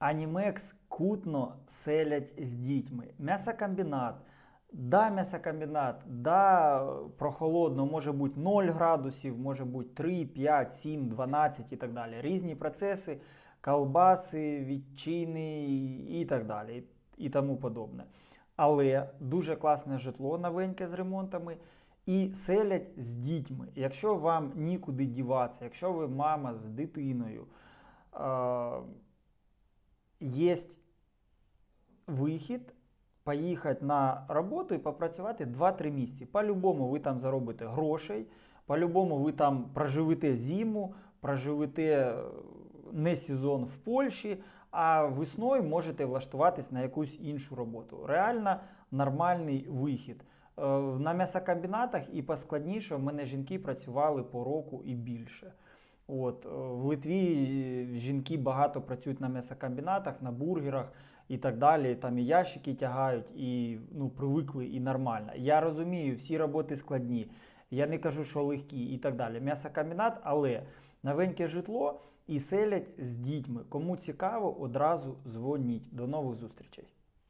Анімекс кутно селять з дітьми. М'ясокомбінат. Да, м'ясокомбінат, да, прохолодно, може бути 0 градусів, може бути 3, 5, 7, 12 і так далі. Різні процеси, колбаси, відчини і так далі, і тому подобне. Але дуже класне житло новеньке з ремонтами і селять з дітьми. Якщо вам нікуди діватися, якщо ви мама з дитиною, е- є вихід поїхати на роботу і попрацювати 2-3 місяці. По-любому ви там заробите грошей, по-любому ви там проживете зиму, проживете е, не сезон в Польщі, а весною можете влаштуватись на якусь іншу роботу. Реально нормальний вихід. Е, На м'ясокомбінатах і поскладніше в мене жінки працювали по року і більше. От, е, в Литві е, жінки багато працюють на м'ясокомбінатах, на бургерах і так далі. Там і ящики тягають, і ну, привикли і нормально. Я розумію, всі роботи складні. Я не кажу, що легкі і так далі. М'ясокомбінат, але новеньке житло і селять з дітьми. Кому цікаво, одразу дзвоніть. До нових зустрічей.